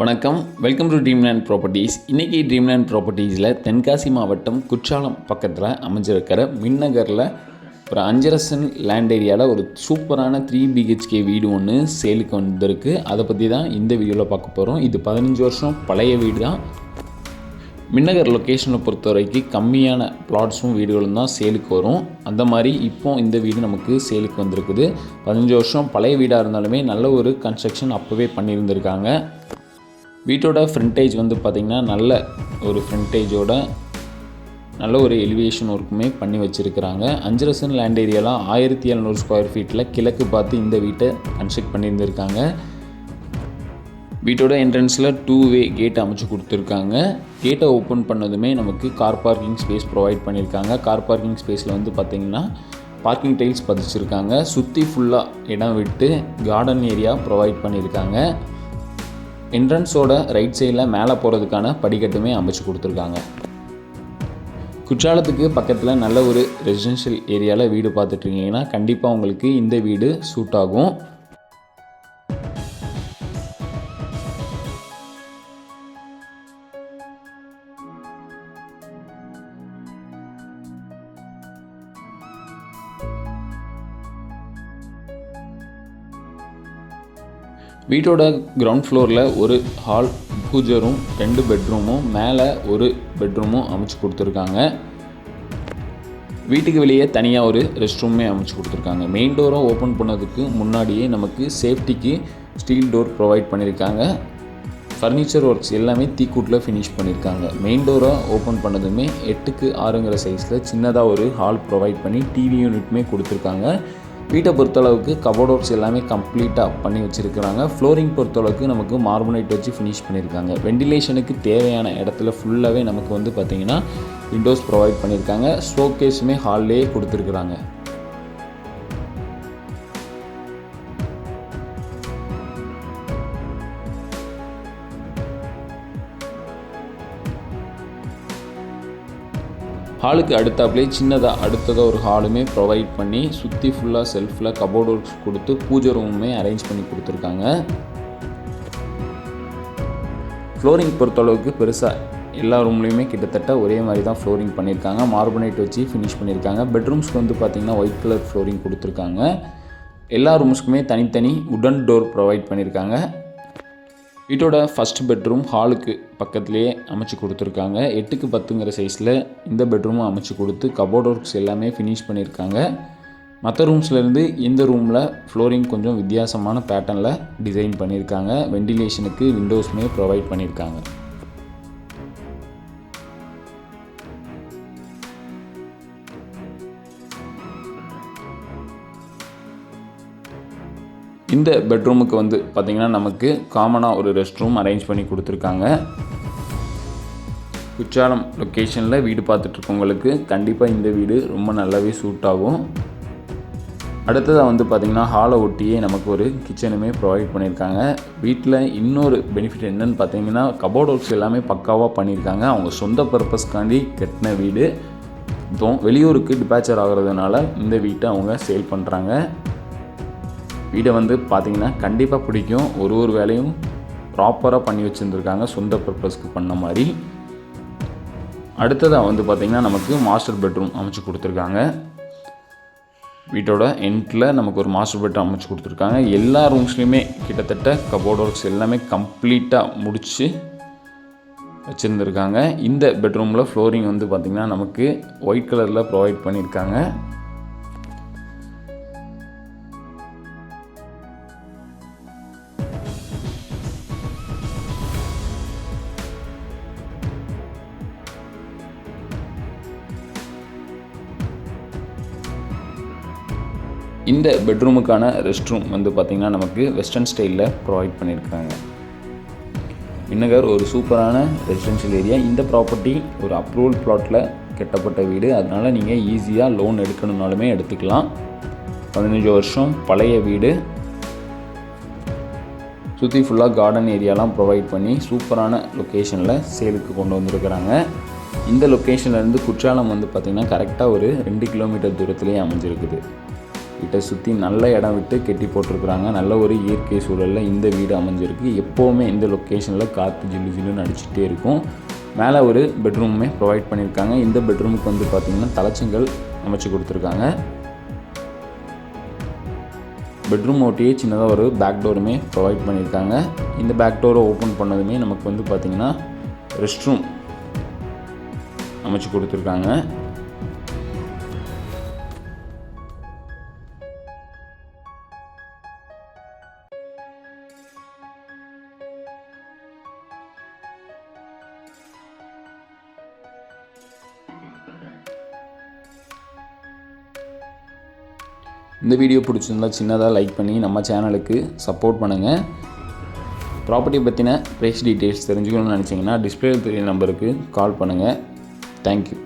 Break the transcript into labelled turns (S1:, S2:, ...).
S1: வணக்கம். Welcome to Dreamland properties இன்றைக்கி Dreamland ப்ராப்பர்ட்டிஸில் தென்காசி மாவட்டம் குற்றாலம் பக்கத்தில் அமைஞ்சிருக்கிற மின்னகரில் ஒரு அஞ்சரசன் லேண்ட் ஏரியாவில் ஒரு சூப்பரான த்ரீ பிஹெச்கே வீடு ஒன்று சேலுக்கு வந்திருக்கு. அதை பற்றி தான் இந்த வீடியோவில் பார்க்க போகிறோம் இது பதினஞ்சு வருஷம் பழைய வீடு தான் மின்னகர் லொக்கேஷனை பொறுத்த வரைக்கும் கம்மியான பிளாட்ஸும் வீடுகளும் தான் சேலுக்கு வரும். அந்த மாதிரி இப்போ இந்த வீடு நமக்கு சேலுக்கு வந்திருக்குது. பதினஞ்சு வருஷம் பழைய வீடாக இருந்தாலுமே நல்ல ஒரு கன்ஸ்ட்ரக்ஷன் அப்போவே பண்ணியிருந்திருக்காங்க. வீட்டோட ஃப்ரண்டேஜ் வந்து பார்த்திங்கன்னா நல்ல ஒரு ஃப்ரண்டேஜோட நல்ல ஒரு எலிவேஷன் ஒர்க்குமே பண்ணி வச்சுருக்கிறாங்க. அஞ்சரசன் லேண்ட் ஏரியாலாம் ஆயிரத்தி எழுநூறு ஸ்கொயர் ஃபீட்டில் கிழக்கு பார்த்து இந்த வீட்டை கன்ஸ்ட்ரக்ட் பண்ணியிருந்திருக்காங்க. வீட்டோட என்ட்ரன்ஸில் டூ வே கேட் அமைச்சு கொடுத்துருக்காங்க. கேட்டை ஓப்பன் பண்ணதுமே நமக்கு கார் பார்க்கிங் ஸ்பேஸ் ப்ரொவைட் பண்ணியிருக்காங்க. கார் பார்க்கிங் ஸ்பேஸில் வந்து பார்த்திங்கன்னா பார்க்கிங் டைல்ஸ் பதிச்சிருக்காங்க. சுற்றி ஃபுல்லாக இடம் விட்டு கார்டன் ஏரியா ப்ரொவைட் பண்ணியிருக்காங்க. என்ட்ரன்ஸோட ரைட் சைடில் மேலே போகிறதுக்கான படிக்கட்டுமே அமைச்சு கொடுத்துருக்காங்க. குற்றாலத்துக்கு பக்கத்தில் நல்ல ஒரு ரெசிடென்ஷியல் ஏரியாவில் வீடு பார்த்துட்ருக்கீங்கன்னா கண்டிப்பாக உங்களுக்கு இந்த வீடு சூட் ஆகும். வீட்டோட கிரவுண்ட் ஃப்ளோரில் ஒரு ஹால் பூஜை ரூம் ரெண்டு பெட்ரூமும் மேலே ஒரு பெட்ரூமும் அமைச்சு கொடுத்துருக்காங்க. வீட்டுக்கு வெளியே தனியாக ஒரு ரெஸ்ட் ரூமே அமைச்சு கொடுத்துருக்காங்க. மெயின் டோரை ஓப்பன் பண்ணதுக்கு முன்னாடியே நமக்கு சேஃப்டிக்கு ஸ்டீல் டோர் ப்ரொவைட் பண்ணியிருக்காங்க. ஃபர்னிச்சர் ஒர்க்ஸ் எல்லாமே தீக்கூட்டில் ஃபினிஷ் பண்ணியிருக்காங்க. மெயின் டோரை ஓப்பன் பண்ணதுமே எட்டுக்கு ஆறுங்கிற சைஸில் சின்னதாக ஒரு ஹால் ப்ரொவைட் பண்ணி டிவி யூனிட்மே கொடுத்துருக்காங்க. வீட்டை பொறுத்தளவுக்கு கபோர்டோர்ஸ் எல்லாமே கம்ப்ளீட்டாக பண்ணி வச்சுருக்கிறாங்க. ஃப்ளோரிங் பொறுத்தளவுக்கு நமக்கு மார்பனைட் வச்சு ஃபினிஷ் பண்ணியிருக்காங்க வெண்டிலேஷனுக்கு தேவையான இடத்துல ஃபுல்லாகவே நமக்கு வந்து பார்த்திங்கன்னா விண்டோஸ் ப்ரொவைட் பண்ணியிருக்காங்க ஷோகேஸுமே ஹால்லேயே கொடுத்துருக்குறாங்க. ஹாலுக்கு அடுத்தாப்புலேயே சின்னதாக அடுத்ததாக ஒரு ஹாலுமே ப்ரொவைட் பண்ணி சுற்றி ஃபுல்லாக செல்ஃபில் கபோர்ட் ஒர்க்ஸ் கொடுத்து பூஜை ரூமுமே அரேஞ்ச் பண்ணி கொடுத்துருக்காங்க. ஃப்ளோரிங் பொறுத்தளவுக்கு பெருசாக எல்லா ரூம்லேயுமே கிட்டத்தட்ட ஒரே மாதிரி தான் ஃப்ளோரிங் பண்ணியிருக்காங்க மார்பனைட் வச்சு ஃபினிஷ் பண்ணியிருக்காங்க. பெட்ரூம்ஸ்க்கு வந்து பார்த்திங்கன்னா ஒயிட் கலர் ஃப்ளோரிங் கொடுத்துருக்காங்க. எல்லா ரூம்ஸ்க்குமே தனித்தனி உடன் டோர் ப்ரொவைட் பண்ணியிருக்காங்க. வீட்டோட ஃபஸ்ட் பெட்ரூம் ஹாலுக்கு பக்கத்துலேயே அமைச்சு கொடுத்துருக்காங்க. எட்டுக்கு பத்துங்கிற சைஸில் இந்த பெட்ரூமும் அமைச்சு கொடுத்து கபோர்ட் ஒர்க்ஸ் எல்லாமே ஃபினிஷ் பண்ணியிருக்காங்க. மற்ற ரூம்ஸ்லேருந்து இந்த ரூமில் ஃப்ளோரிங் கொஞ்சம் வித்தியாசமான பேட்டர்னில் டிசைன் பண்ணியிருக்காங்க. வெண்டிலேஷனுக்கு விண்டோஸுமே ப்ரொவைட் பண்ணியிருக்காங்க. இந்த பெட்ரூமுக்கு வந்து பார்த்திங்கன்னா நமக்கு காமனாக ஒரு ரெஸ்ட் ரூம் அரேஞ்ச் பண்ணி கொடுத்துருக்காங்க. குற்றாலம் லொக்கேஷனில் வீடு பார்த்துட்ருக்கவங்களுக்கு கண்டிப்பாக இந்த வீடு ரொம்ப நல்லாவே சூட் ஆகும். அடுத்ததாக வந்து பார்த்திங்கன்னா ஹாலை ஒட்டியே நமக்கு ஒரு கிச்சனுமே ப்ரொவைட் பண்ணியிருக்காங்க வீட்டில் இன்னொரு பெனிஃபிட் என்னன்னு பார்த்தீங்கன்னா கபோர்ட் ஒர்க்ஸ் எல்லாமே பக்காவாக பண்ணியிருக்காங்க அவங்க சொந்த பர்பஸ்க்காண்டி கட்டின வீடு. இப்போ வெளியூருக்கு டிபேச்சர் ஆகிறதுனால இந்த வீட்டை அவங்க சேல் பண்ணுறாங்க வீடை வந்து பார்த்திங்கன்னா கண்டிப்பாக பிடிக்கும். ஒரு ஒரு வேலையும் ப்ராப்பராக பண்ணி வச்சுருந்துருக்காங்க. சொந்த பர்பஸ்க்கு பண்ண மாதிரி. அடுத்ததாக வந்து பார்த்திங்கன்னா நமக்கு மாஸ்டர் பெட்ரூம் அமைச்சு கொடுத்துருக்காங்க. வீட்டோட எண்டில் நமக்கு ஒரு மாஸ்டர் பெட்ரூம் அமைச்சு கொடுத்துருக்காங்க. எல்லா ரூம்ஸ்லேயுமே கிட்டத்தட்ட கபோர்ட் ஒர்க்ஸ் எல்லாமே கம்ப்ளீட்டாக முடித்து வச்சுருந்துருக்காங்க. இந்த பெட்ரூமில் ஃப்ளோரிங் வந்து பார்த்திங்கன்னா நமக்கு ஒயிட் கலரில் ப்ரொவைட் பண்ணியிருக்காங்க. இந்த பெட்ரூமுக்கான ரெஸ்ட் ரூம் வந்து பார்த்திங்கன்னா நமக்கு வெஸ்டர்ன் ஸ்டைலில் ப்ரொவைட் பண்ணியிருக்காங்க விண்ணகர் ஒரு சூப்பரான ரெசிடென்ஷியல் ஏரியா இந்த ப்ராப்பர்ட்டி ஒரு அப்ரூவல் ப்ளாட்டில் கட்டப்பட்ட வீடு. அதனால் நீங்கள் ஈஸியாக லோன் எடுக்கணுன்னாலுமே எடுத்துக்கலாம். பதினஞ்சு வருஷம் பழைய வீடு. சுற்றி ஃபுல்லாக கார்டன் ஏரியாலாம் ப்ரொவைட் பண்ணி சூப்பரான லொக்கேஷனில் சேலுக்கு கொண்டு வந்திருக்கிறாங்க. இந்த லொக்கேஷன்லேருந்து குற்றாலம் வந்து பார்த்திங்கன்னா கரெக்டாக ஒரு ரெண்டு கிலோமீட்டர் தூரத்துலேயே அமைஞ்சிருக்குது. கிட்ட சுற்றி நல்ல இடம் விட்டு கெட்டி போட்டிருக்கிறாங்க. நல்ல ஒரு இயற்கை சூழலில் இந்த வீடு அமைஞ்சிருக்கு. எப்போவுமே இந்த லொக்கேஷனில் காற்று ஜில்லு ஜில்லுன்னு அடிச்சுட்டே இருக்கும். மேலே ஒரு பெட்ரூமுமே ப்ரொவைட் பண்ணியிருக்காங்க. இந்த பெட்ரூமுக்கு வந்து பார்த்திங்கன்னா தலைச்சங்கள் அமைச்சு கொடுத்துருக்காங்க. பெட்ரூம் ஒட்டியே சின்னதாக ஒரு பேக் டோருமே ப்ரொவைட் பண்ணியிருக்காங்க. இந்த பேக் டோரை ஓப்பன் பண்ணதுமே நமக்கு வந்து பார்த்திங்கன்னா ரெஸ்ட் ரூம் அமைச்சு கொடுத்துருக்காங்க. இந்த வீடியோ பிடிச்சிருந்தா சின்னதாக லைக் பண்ணி நம்ம சேனலுக்கு சப்போர்ட் பண்ணுங்கள் ப்ராப்பர்ட்டி பற்றின ப்ரைஸ் டீட்டெயில்ஸ் தெரிஞ்சுக்கணும்னு நினச்சிங்கன்னா டிஸ்பிளே தெரிய நம்பருக்கு கால் பண்ணுங்கள் தேங்க்யூ